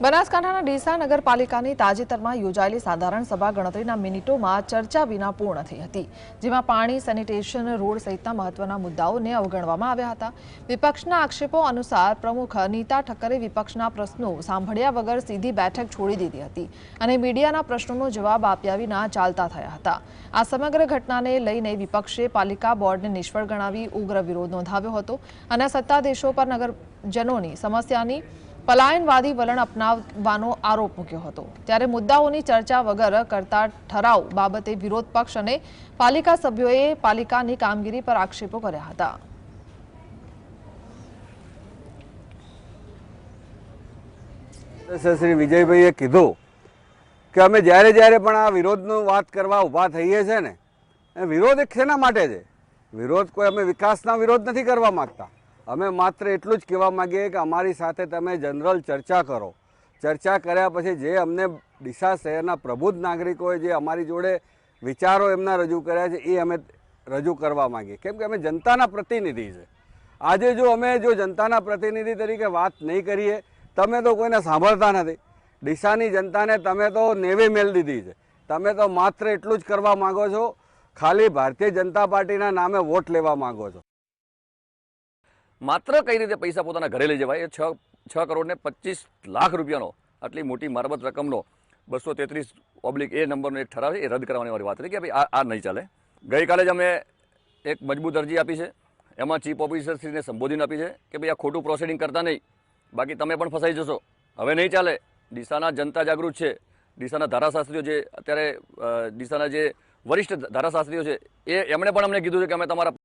બનાસકાંઠાના ડીસા નગરપાલિકાની તાજેતરમાં યોજાયેલી સાધારણ સભા ગણતરીના મિનિટોમાં ચર્ચા વિના પૂર્ણ થઈ હતી, જેમાં પાણી, સેનિટેશન, રોડ સહિતના મહત્વના મુદ્દાઓને અવગણવામાં આવ્યા હતા. વિપક્ષના આક્ષેપો અનુસાર પ્રમુખ નીતા ઠક્કરે વિપક્ષના પ્રશ્નો સાંભળ્યા વગર સીધી બેઠક છોડી દીધી હતી અને મીડિયાના પ્રશ્નોનો જવાબ આપ્યા વિના ચાલતા થયા હતા. આ સમગ્ર ઘટનાને લઈને વિપક્ષે પાલિકા બોર્ડને નિષ્ફળ ગણાવી ઉગ્ર વિરોધ નોંધાવ્યો હતો અને સત્તાધીશો પર નગરજનોની સમસ્યાની પલાયનવાદી વલણ અપનાવવાનો આરોપ મૂક્યો હતો. ત્યારે મુદ્દાઓની ચર્ચા વગર કરતા ઠરાવ બાબતે વિરોધ પક્ષ અને પાલિકા સભ્યોએ પાલિકાની કામગીરી પર આક્ષેપો કર્યા હતા. શ્રી વિજયભાઈએ કીધું કે અમે જ્યારે જ્યારે પણ આ વિરોધનું વાત કરવા ઊભા થઈએ છીએ ને વિરોધ શેના માટે છે? વિરોધ કોઈ અમે વિકાસના વિરોધ નથી કરવા માગતા. અમે માત્ર એટલું જ કહેવા માગીએ કે અમારી સાથે તમે જનરલ ચર્ચા કરો. ચર્ચા કર્યા પછી જે અમને ડીસા શહેરના પ્રબુદ્ધ નાગરિકોએ જે અમારી જોડે વિચારો એમના રજૂ કર્યા છે, એ અમે રજૂ કરવા માંગીએ. કેમ કે અમે જનતાના પ્રતિનિધિ છે. આજે જો અમે જો જનતાના પ્રતિનિધિ તરીકે વાત નહીં કરીએ, તમે તો કોઈને સાંભળતા નથી. ડીસાની જનતાને તમે તો નેવે મેલ દીધી છે. તમે તો માત્ર એટલું જ કરવા માંગો છો, ખાલી ભારતીય જનતા પાર્ટીના નામે વોટ લેવા માંગો છો. માત્ર કઈ રીતે પૈસા પોતાના ઘરે લઈ જવાય? એ છ છ કરોડને પચીસ લાખ રૂપિયાનો આટલી મોટી મારબત રકમનો બસો તેત્રીસ ઓબ્લિક એ નંબરનો એક ઠરાવ છે, એ રદ કરવાની મારી વાત હતી કે ભાઈ આ આ નહીં ચાલે. ગઈકાલે જ અમે એક મજબૂત અરજી આપી છે. એમાં ચીફ ઓફિસરશ્રીને સંબોધન આપી છે કે ભાઈ આ ખોટું પ્રોસિડિંગ કરતા નહીં. બાકી તમે પણ ફસાઈ જશો. હવે નહીં ચાલે. ડીસાના જનતા જાગૃત છે. ડીસાના ધારાશાસ્ત્રીઓ જે અત્યારે ડીસાના જે વરિષ્ઠ ધારાશાસ્ત્રીઓ છે, એ એમણે પણ અમને કીધું છે કે અમે તમારા